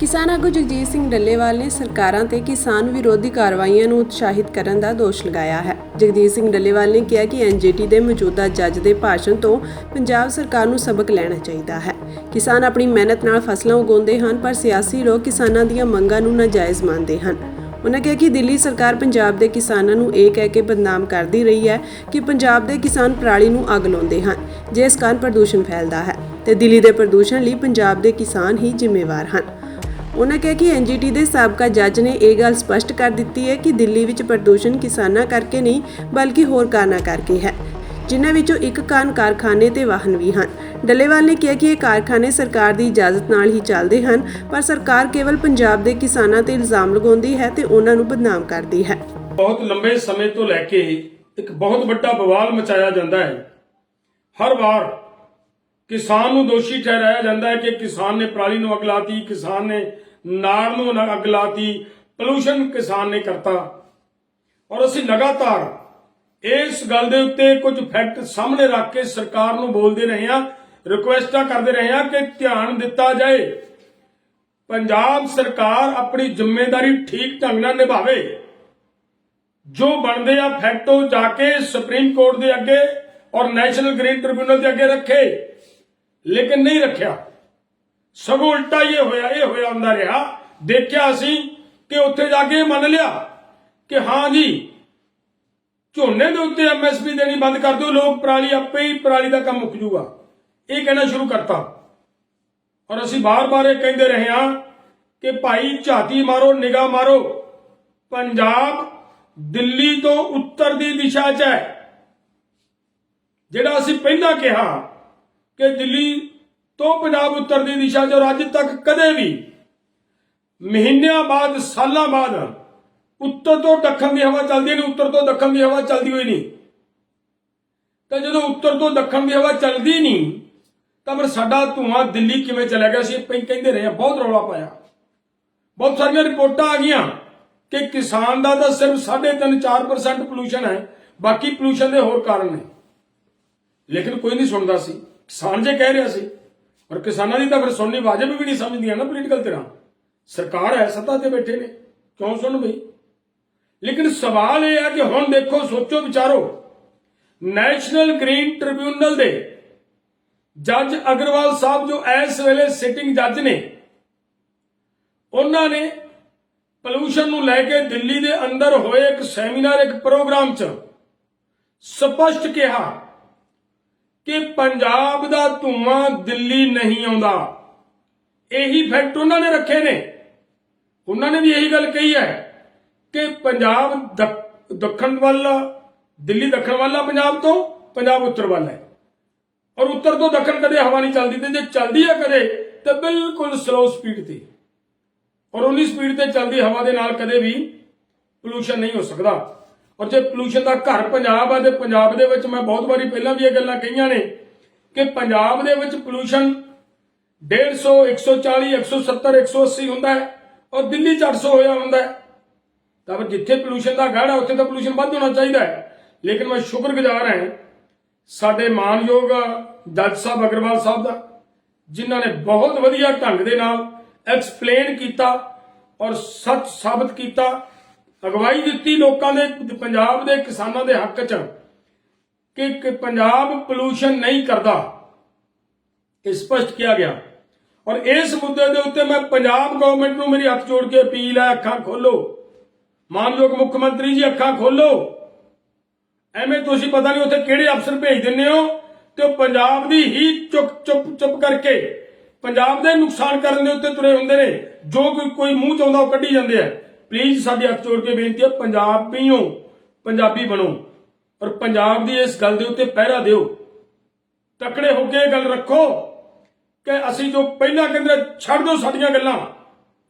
ਕਿਸਾਨ ਆਗੂ ਜਗਜੀਤ ਸਿੰਘ ਡੱਲੇਵਾਲ ਨੇ ਸਰਕਾਰਾਂ ਤੇ ਕਿਸਾਨ ਵਿਰੋਧੀ ਕਾਰਵਾਈਆਂ ਨੂੰ ਉਤਸ਼ਾਹਿਤ ਕਰਨ ਦਾ ਦੋਸ਼ ਲਗਾਇਆ ਹੈ। ਜਗਜੀਤ ਸਿੰਘ ਡੱਲੇਵਾਲ ਨੇ ਕਿਹਾ ਕਿ ਐਨਜੀਟੀ ਦੇ ਮੌਜੂਦਾ ਜੱਜ ਦੇ ਭਾਸ਼ਣ ਤੋਂ ਪੰਜਾਬ ਸਰਕਾਰ ਨੂੰ ਸਬਕ ਲੈਣਾ ਚਾਹੀਦਾ ਹੈ। ਕਿਸਾਨ ਆਪਣੀ ਮਿਹਨਤ ਨਾਲ ਫਸਲਾਂ ਉਗਾਉਂਦੇ ਹਨ, ਪਰ ਸਿਆਸੀ ਲੋਕ ਕਿਸਾਨਾਂ ਦੀਆਂ ਮੰਗਾਂ ਨੂੰ ਨਾਜਾਇਜ਼ ਮੰਨਦੇ ਹਨ। ਉਹਨਾਂ ਕਿਹਾ ਕਿ ਦਿੱਲੀ ਸਰਕਾਰ ਪੰਜਾਬ ਦੇ ਕਿਸਾਨਾਂ ਨੂੰ ਇਹ ਕਹਿ ਕੇ ਬਦਨਾਮ ਕਰਦੀ ਰਹੀ ਹੈ ਕਿ ਪੰਜਾਬ ਦੇ ਕਿਸਾਨ ਪਰਾਲੀ ਨੂੰ ਅੱਗ ਲਾਉਂਦੇ ਹਨ, ਜਿਸ ਕਾਰਨ ਪ੍ਰਦੂਸ਼ਣ ਫੈਲਦਾ ਹੈ ਤੇ ਦਿੱਲੀ ਦੇ ਪ੍ਰਦੂਸ਼ਣ ਲਈ ਪੰਜਾਬ ਦੇ ਕਿਸਾਨ ਹੀ ਜ਼ਿੰਮੇਵਾਰ ਹਨ। ਉਨ੍ਹਾਂ ਕਿਹਾ ਕਿ ਐਨਜੀਟੀ ਦੇ ਸਾਬਕਾ ਜੱਜ ਨੇ ਇਹ ਗੱਲ ਸਪਸ਼ਟ ਕਰ ਦਿੱਤੀ ਹੈ ਕਿ ਦਿੱਲੀ ਵਿੱਚ ਪ੍ਰਦੂਸ਼ਣ ਕਿਸਾਨਾਂ ਕਰਕੇ ਨਹੀਂ, ਬਲਕਿ ਹੋਰ ਕਾਰਨਾਂ ਕਰਕੇ ਹੈ, ਜਿਨ੍ਹਾਂ ਵਿੱਚੋਂ ਇੱਕ ਕਾਰਨ ਕਾਰਖਾਨੇ ਤੇ ਵਾਹਨ ਵੀ ਹਨ। ਡੱਲੇਵਾਲ ਨੇ ਕਿਹਾ ਕਿ ਇਹ ਕਾਰਖਾਨੇ ਸਰਕਾਰ ਦੀ ਇਜਾਜ਼ਤ ਨਾਲ ਹੀ ਚੱਲਦੇ ਹਨ, ਪਰ ਸਰਕਾਰ ਕੇਵਲ ਪੰਜਾਬ ਦੇ ਕਿਸਾਨਾਂ ਤੇ ਇਲਜ਼ਾਮ ਲਗਾਉਂਦੀ ਹੈ ਤੇ ਉਹਨਾਂ ਨੂੰ ਬਦਨਾਮ ਕਰਦੀ ਹੈ। ਬਹੁਤ ਲੰਬੇ ਸਮੇਂ ਤੋਂ ਲੈ ਕੇ ਇੱਕ ਬਹੁਤ ਵੱਡਾ ਬਵਾਲ ਮਚਾਇਆ ਜਾਂਦਾ ਹੈ। ਹਰ ਵਾਰ ਕਿਸਾਨ ਨੂੰ ਦੋਸ਼ੀ ਠਹਿਰਾਇਆ ਜਾਂਦਾ ਹੈ ਕਿ ਕਿਸਾਨ ਨੇ ਪਰਾਲੀ ਨੂੰ ਅੱਗ ਲਾਤੀ, ਕਿਸਾਨ ਨੇ ਨਾੜ ਨੂੰ ਨ- ਅੱਗ ਲਾਤੀ ਪੋਲੂਸ਼ਨ ਕਿਸਾਨ ਨੇ ਕਰਤਾ। ਔਰ ਅਸੀਂ ਲਗਾਤਾਰ ਇਸ ਗੱਲ ਦੇ ਉੱਤੇ ਕੁਝ ਫੈਕਟ ਸਾਹਮਣੇ ਰੱਖ ਕੇ ਸਰਕਾਰ ਨੂੰ ਬੋਲਦੇ ਰਹੇ ਹਾਂ ਰਿਕੁਐਸਟਾਂ ਕਰਦੇ ਰਹੇ ਹਾਂ ਕਿ ਧਿਆਨ ਦਿੱਤਾ ਜਾਏ। ਪੰਜਾਬ ਸਰਕਾਰ ਆਪਣੀ ਜ਼ਿੰਮੇਵਾਰੀ ਠੀਕ ਢੰਗ ਨਾਲ ਨਿਭਾਵੇ। ਜੋ ਬਣਦੇ ਆ ਫੈਕਟੋ ਜਾ ਕੇ ਸੁਪਰੀਮ ਕੋਰਟ ਦੇ ਅੱਗੇ ਔਰ ਨੈਸ਼ਨਲ ਗ੍ਰੀਨ ਟ੍ਰਿਬਿਊਨਲ ਦੇ ਅੱਗੇ ਰੱਖੇ। ਲੇਕਿਨ ਨਹੀਂ ਰੱਖਿਆ। ਸਗੋਂ ਉਲਟਾ ਇਹ ਹੋਇਆ ਇਹ ਹੋਇਆ ਹੁੰਦਾ ਰਿਹਾ। ਦੇਖਿਆ ਅਸੀਂ ਕਿ ਉੱਥੇ ਜਾ ਕੇ ਇਹ ਮੰਨ ਲਿਆ ਕਿ ਹਾਂ ਜੀ, ਝੋਨੇ ਦੇ ਉੱਤੇ ਐਮਐਸਪੀ ਦੇਣੀ ਬੰਦ ਕਰ ਦਿਓ, ਲੋਕ ਪਰਾਲੀ ਆਪੇ ਹੀ ਪਰਾਲੀ ਦਾ ਕੰਮ ਮੁੱਕ ਜੂਗਾ। ਇਹ ਕਹਿਣਾ ਸ਼ੁਰੂ ਕਰਤਾ। ਔਰ ਅਸੀਂ ਬਾਰ-ਬਾਰ ਇਹ ਕਹਿੰਦੇ ਰਹੇ ਹਾਂ ਕਿ ਭਾਈ ਝਾਤੀ ਮਾਰੋ, ਨਿਗਾਹ ਮਾਰੋ। ਪੰਜਾਬ ਦਿੱਲੀ ਤੋਂ ਉੱਤਰ ਦੀ ਦਿਸ਼ਾ 'ਚ ਹੈ। ਜਿਹੜਾ ਅਸੀਂ ਪਹਿਲਾਂ ਕਿਹਾ ਕਿ ਦਿੱਲੀ ਤੋਂ ਪੰਜਾਬ ਉੱਤਰ ਦੀ ਦਿਸ਼ਾ 'ਚ ਔਰ ਅੱਜ ਤੱਕ ਕਦੇ ਵੀ, ਮਹੀਨਿਆਂ ਬਾਅਦ, ਸਾਲਾਂ ਬਾਅਦ ਉੱਤਰ ਤੋਂ ਦੱਖਣ ਦੀ ਹਵਾ ਚੱਲਦੀ ਨਹੀਂ, ਉੱਤਰ ਤੋਂ ਦੱਖਣ ਦੀ ਹਵਾ ਚੱਲਦੀ ਹੋਈ ਨਹੀਂ। ਤਾਂ ਜਦੋਂ ਉੱਤਰ ਤੋਂ ਦੱਖਣ ਦੀ ਹਵਾ ਚੱਲਦੀ ਨਹੀਂ, ਤਾਂ ਫਿਰ ਸਾਡਾ ਧੂਆਂ ਦਿੱਲੀ ਕਿਵੇਂ ਚਲਾ ਗਿਆ ਸੀ ਪਹਿਲਾਂ ਕਹਿੰਦੇ ਰਹੇ ਹਾਂ ਬਹੁਤ ਰੌਲਾ ਪਾਇਆ। ਬਹੁਤ ਸਾਰੀਆਂ ਰਿਪੋਰਟਾਂ ਆ ਗਈਆਂ ਕਿ ਕਿਸਾਨ ਦਾ ਤਾਂ ਸਿਰਫ 3.5-4% ਪੋਲੂਸ਼ਨ ਹੈ, ਬਾਕੀ ਪੋਲੂਸ਼ਨ ਦੇ ਹੋਰ ਕਾਰਨ ਨੇ। ਲੇਕਿਨ ਕੋਈ ਨਹੀਂ ਸੁਣਦਾ ਸੀ। ਕਿਸਾਨ ਜੇ ਕਹਿ ਰਿਹਾ ਸੀ ਔਰ ਕਿਸਾਨਾਂ ਦੀ ਤਾਂ ਫਿਰ ਸੁਣਨੀ ਵਾਜਬ ਵੀ ਨਹੀਂ ਸਮਝਦੀਆਂ ਨਾ ਪੋਲੀਟੀਕਲ ਤਰ੍ਹਾਂ ਸਰਕਾਰ ਹੈ, ਸੱਤਾ ਤੇ ਬੈਠੇ ਨੇ। ਕਿਉਂ ਸੁਣ ਬਈ? ਲੇਕਿਨ ਸਵਾਲ ਇਹ ਹੈ ਕਿ ਹੁਣ ਦੇਖੋ, ਸੋਚੋ, ਵਿਚਾਰੋ। ਨੈਸ਼ਨਲ ਗ੍ਰੀਨ ਟ੍ਰਿਬਿਊਨਲ ਦੇ ਜੱਜ ਅਗਰਵਾਲ ਸਾਹਿਬ ਜੋ ਇਸ ਵੇਲੇ ਸਿਟਿੰਗ ਜੱਜ ਨੇ, ਉਹਨਾਂ ਨੇ ਪੋਲੂਸ਼ਨ ਨੂੰ ਲੈ ਕੇ ਦਿੱਲੀ ਦੇ ਅੰਦਰ ਹੋਏ ਇੱਕ ਸੈਮੀਨਾਰ ਇੱਕ ਪ੍ਰੋਗਰਾਮ 'ਚ ਸਪਸ਼ਟ ਕਿਹਾ ਕਿ ਪੰਜਾਬ ਦਾ ਧੂਆਂ ਦਿੱਲੀ ਨਹੀਂ ਆਉਂਦਾ। ਇਹੀ ਫੈਕਟ ਉਹਨਾਂ ਨੇ ਰੱਖੇ ਨੇ। ਉਹਨਾਂ ਨੇ ਵੀ ਇਹੀ ਗੱਲ ਕਹੀ ਹੈ ਕਿ ਪੰਜਾਬ ਦੱਖ- ਦੱਖਣ ਵੱਲ, ਦਿੱਲੀ ਦੱਖਣ ਵੱਲ ਆ ਪੰਜਾਬ ਤੋਂ, ਪੰਜਾਬ ਉੱਤਰ ਵੱਲ ਹੈ। ਔਰ ਉੱਤਰ ਤੋਂ ਦੱਖਣ ਕਦੇ ਹਵਾ ਨਹੀਂ ਚੱਲਦੀ ਤੇ ਜੇ ਚੱਲਦੀ ਹੈ ਕਦੇ, ਤਾਂ ਬਿਲਕੁਲ ਸਲੋ ਸਪੀਡ ਤੇ। ਔਰ ਉਨੀ ਸਪੀਡ ਤੇ ਚੱਲਦੀ ਹਵਾ ਦੇ ਨਾਲ ਕਦੇ ਵੀ ਪੋਲੂਸ਼ਨ ਨਹੀਂ ਹੋ ਸਕਦਾ। ਔਰ ਜੇ ਪੋਲੂਸ਼ਨ ਦਾ ਘਰ ਪੰਜਾਬ ਆ, ਤੇ ਪੰਜਾਬ ਦੇ ਵਿੱਚ ਮੈਂ ਬਹੁਤ ਵਾਰੀ ਪਹਿਲਾਂ ਵੀ ਇਹ ਗੱਲਾਂ ਕਹੀਆਂ ਨੇ ਕਿ ਪੰਜਾਬ ਦੇ ਵਿੱਚ ਪੋਲੂਸ਼ਨ 150 140 170 180 ਹੁੰਦਾ ਹੈ ਔਰ ਦਿੱਲੀ 'ਚ 800 ਹੋਇਆ ਹੁੰਦਾ ਹੈ। ਤਾਂ ਫਿਰ ਜਿੱਥੇ ਪੋਲੂਸ਼ਨ ਦਾ ਗੜ ਹੈ ਉੱਥੇ ਤਾਂ ਪੋਲੂਸ਼ਨ ਵੱਧ ਹੋਣਾ ਚਾਹੀਦਾ ਹੈ। ਲੇਕਿਨ ਮੈਂ ਸ਼ੁਕਰਗੁਜ਼ਾਰ ਹਾਂ ਸਾਡੇ ਮਾਨਯੋਗ ਜੱਜ ਸਾਹਿਬ ਅਗਰਵਾਲ ਸਾਹਿਬ ਦਾ, ਜਿਨ੍ਹਾਂ ਨੇ ਬਹੁਤ ਵਧੀਆ ਢੰਗ ਦੇ ਨਾਲ ਐਕਸਪਲੇਨ ਕੀਤਾ ਔਰ ਸੱਚ ਸਾਬਤ ਕੀਤਾ ਅਗਵਾਈ ਦਿੱਤੀ ਲੋਕਾਂ ਦੇ ਪੰਜਾਬ ਦੇ ਕਿਸਾਨਾਂ ਦੇ ਹੱਕ 'ਚ ਕਿ ਪੰਜਾਬ ਪੋਲੂਸ਼ਨ ਨਹੀਂ ਕਰਦਾ, ਇਹ ਸਪਸ਼ਟ ਕਿਹਾ ਗਿਆ। ਔਰ ਇਸ ਮੁੱਦੇ ਦੇ ਉੱਤੇ ਮੈਂ ਪੰਜਾਬ ਗਵਰਨਮੈਂਟ ਨੂੰ ਮੇਰੀ ਹੱਥ ਜੋੜ ਕੇ ਅਪੀਲ ਹੈ, ਅੱਖਾਂ ਖੋਲੋ। ਮਾਨਯੋਗ ਮੁੱਖ ਮੰਤਰੀ ਜੀ, ਅੱਖਾਂ ਖੋਲੋ। ਐਵੇਂ ਤੁਸੀਂ ਪਤਾ ਨਹੀਂ ਉੱਥੇ ਕਿਹੜੇ ਅਫਸਰ ਭੇਜ ਦਿੰਦੇ ਹੋ ਤੇ ਉਹ ਪੰਜਾਬ ਦੀ ਹੀ ਚੁੱਪ ਚੁੱਪ ਚੁੱਪ ਕਰਕੇ ਪੰਜਾਬ ਦੇ ਨੁਕਸਾਨ ਕਰਨ ਦੇ ਉੱਤੇ ਤੁਰੇ ਹੁੰਦੇ ਨੇ। ਜੋ ਕੋਈ ਕੋਈ ਮੂੰਹ ਚ ਉਹ ਕੱਢੀ ਜਾਂਦੇ ਆ। ਪਲੀਜ਼ ਸਾਡੇ ਹੱਥ ਜੋੜ ਕੇ ਬੇਨਤੀ ਹੈ ਪੰਜਾਬੀਓ ਪੰਜਾਬੀ ਬਣੋ। ਔਰ ਪੰਜਾਬ ਦੀ ਇਸ ਗੱਲ ਦੇ ਉੱਤੇ ਪਹਿਰਾ ਦਿਓ। ਤਕੜੇ ਹੋ ਕੇ ਇਹ ਗੱਲ ਰੱਖੋ ਕਿ ਅਸੀਂ ਜੋ ਪਹਿਲਾਂ ਕਹਿੰਦੇ ਛੱਡ ਦਿਓ ਸਾਡੀਆਂ ਗੱਲਾਂ।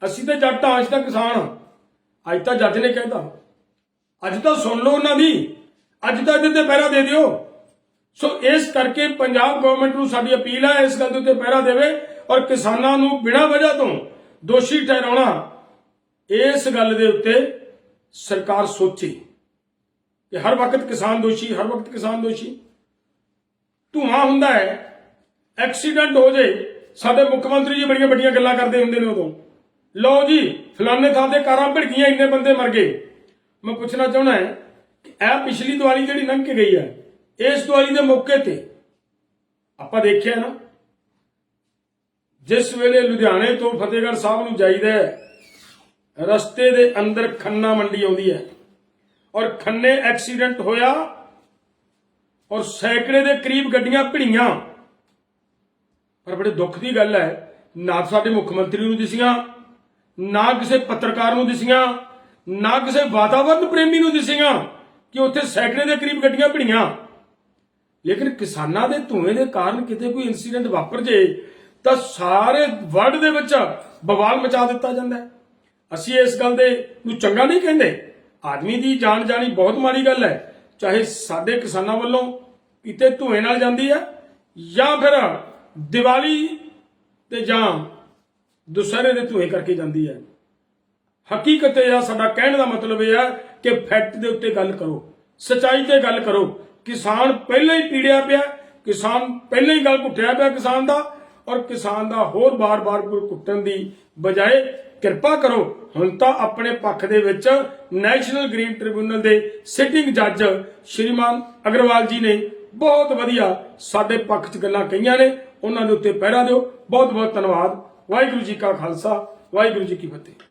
ਅਸੀਂ ਤਾਂ ਜੱਟ ਹਾਂ ਅੱਜ ਤਾਂ ਕਿਸਾਨ ਅੱਜ ਤਾਂ ਜੱਜ ਨੇ ਕਹਿਤਾ। ਅੱਜ ਤਾਂ ਸੁਣ ਲਓ ਉਹਨਾਂ ਦੀ। ਅੱਜ ਤਾਂ ਇਹਦੇ ਤੇ ਪਹਿਰਾ ਦੇ ਦਿਓ। ਸੋ ਇਸ ਕਰਕੇ ਪੰਜਾਬ ਗਵਰਨਮੈਂਟ ਨੂੰ ਸਾਡੀ ਅਪੀਲ ਹੈ, ਇਸ ਗੱਲ ਦੇ ਉੱਤੇ ਪਹਿਰਾ ਦੇਵੇ ਔਰ ਕਿਸਾਨਾਂ ਨੂੰ ਬਿਨਾਂ ਵਜ੍ਹਾ ਤੋਂ ਦੋਸ਼ੀ ਠਹਿਰਾਉਣਾ। ਇਸ ਗੱਲ ਦੇ ਉੱਤੇ ਸਰਕਾਰ ਸੋਚੇ ਕਿ ਹਰ ਵਕਤ ਕਿਸਾਨ ਦੋਸ਼ੀ, ਹਰ ਵਕਤ ਕਿਸਾਨ ਦੋਸ਼ੀ। ਧੂਆਂ ਹੁੰਦਾ ਹੈ, ਐਕਸੀਡੈਂਟ ਹੋ ਜੇ, ਸਾਡੇ ਮੁੱਖ ਮੰਤਰੀ ਜੀ ਬੜੀਆਂ ਵੱਡੀਆਂ ਗੱਲਾਂ ਕਰਦੇ ਹੁੰਦੇ ਨੇ ਉਦੋਂ। ਲਓ ਜੀ, ਫਲਾਣੇ ਥਾਂ ਤੇ ਕਾਰਾਂ ਭਿੜਕੀਆਂ, ਇੰਨੇ ਬੰਦੇ ਮਰ ਗਏ। ਮੈਂ ਪੁੱਛਣਾ ਚਾਹੁੰਦਾ ਹਾਂ ਕਿ ਇਹ ਪਿਛਲੀ ਦੀਵਾਲੀ ਜਿਹੜੀ ਲੰਘ ਕੇ ਗਈ ਹੈ? ਇਸ ਦੀਵਾਲੀ ਦੇ ਮੌਕੇ ਤੇ ਆਪਾਂ ਦੇਖਿਆ ਨਾ, ਜਿਸ ਵੇਲੇ ਲੁਧਿਆਣੇ ਤੋਂ ਫਤਿਹਗੜ੍ਹ ਸਾਹਿਬ ਨੂੰ ਜਾਈਦਾ ਹੈ ਰਸਤੇ ਦੇ ਅੰਦਰ ਖੰਨਾ ਮੰਡੀ ਆਉਂਦੀ ਹੈ। ਔਰ ਖੰਨੇ ਐਕਸੀਡੈਂਟ ਹੋਇਆ ਔਰ ਸੈਂਕੜੇ ਦੇ ਕਰੀਬ ਗੱਡੀਆਂ ਭਿੜੀਆਂ। ਪਰ ਬੜੇ ਦੁੱਖ ਦੀ ਗੱਲ ਹੈ, ਨਾ ਸਾਡੇ ਮੁੱਖ ਮੰਤਰੀ ਨੂੰ ਦਿਸੀਆਂ, ਨਾ ਕਿਸੇ ਪੱਤਰਕਾਰ ਨੂੰ ਦਿਸੀਆਂ, ਨਾ ਕਿਸੇ ਵਾਤਾਵਰਣ ਪ੍ਰੇਮੀ ਨੂੰ ਦਿਸੀਆਂ ਕਿ ਉੱਥੇ ਸੈਂਕੜੇ ਦੇ ਕਰੀਬ ਗੱਡੀਆਂ ਭਿੜੀਆਂ। ਲੇਕਿਨ ਕਿਸਾਨਾਂ ਦੇ ਧੂਏ ਦੇ ਕਾਰਨ ਕਿਤੇ ਕੋਈ ਇਨਸੀਡੈਂਟ ਵਾਪਰ ਜੇ, ਤਾਂ ਸਾਰੇ ਵਰਲਡ ਦੇ ਵਿੱਚ ਬਵਾਲ ਮਚਾ ਦਿੱਤਾ ਜਾਂਦਾ ਹੈ। ਅਸੀਂ ਇਸ ਗੱਲ ਦੇ ਨੂੰ ਚੰਗਾ ਨਹੀਂ ਕਹਿੰਦੇ। ਆਦਮੀ ਦੀ ਜਾਨ ਜਾਣੀ ਬਹੁਤ ਮਾੜੀ ਗੱਲ ਹੈ। ਚਾਹੇ ਸਾਡੇ ਕਿਸਾਨਾਂ ਵੱਲੋਂ ਕਿਤੇ ਧੂਏ ਨਾਲ ਜਾਂਦੀ ਹੈ ਜਾਂ ਫਿਰ ਦੀਵਾਲੀ ਤੇ ਜਾਂ ਦੁਸਹਿਰੇ ਦੇ ਧੂਏ ਕਰਕੇ ਜਾਂਦੀ ਹੈ। ਹਕੀਕਤ ਇਹ ਆ, ਸਾਡਾ ਕਹਿਣ ਦਾ ਮਤਲਬ ਇਹ ਹੈ ਕਿ ਫੈਕਟ ਦੇ ਉੱਤੇ ਗੱਲ ਕਰੋ। ਸਚਾਈ ਤੇ ਗੱਲ ਕਰੋ। ਕਿਸਾਨ ਪਹਿਲਾਂ ਹੀ ਪੀੜਿਆ ਪਿਆ, ਕਿਸਾਨ ਪਹਿਲਾਂ ਹੀ ਗੱਲ ਘੁੱਟਿਆ ਪਿਆ ਕਿਸਾਨ ਦਾ ਔਰ ਕਿਸਾਨ ਦਾ ਹੋਰ ਬਾਰ-ਬਾਰ ਕੁੱਟਣ ਦੀ ਬਜਾਏ ਕਿਰਪਾ ਕਰੋ। ਹੁਣ ਤਾਂ ਆਪਣੇ ਪੱਖ ਦੇ ਵਿੱਚ ਨੈਸ਼ਨਲ ਗ੍ਰੀਨ ਟ੍ਰਿਬਿਊਨਲ ਦੇ ਸਿਟਿੰਗ ਜੱਜ ਸ਼੍ਰੀਮਾਨ ਅਗਰਵਾਲ ਜੀ ਨੇ ਬਹੁਤ ਵਧੀਆ ਸਾਡੇ ਪੱਖ 'ਚ ਗੱਲਾਂ ਕਹੀਆਂ ਨੇ। ਉਹਨਾਂ ਦੇ ਉੱਤੇ ਪਹਿਰਾ ਦਿਓ। ਬਹੁਤ ਬਹੁਤ ਧੰਨਵਾਦ। ਵਾਹਿਗੁਰੂ ਜੀ ਕਾ ਖਾਲਸਾ। ਵਾਹਿਗੁਰੂ ਜੀ ਕੀ ਫਤਿਹ।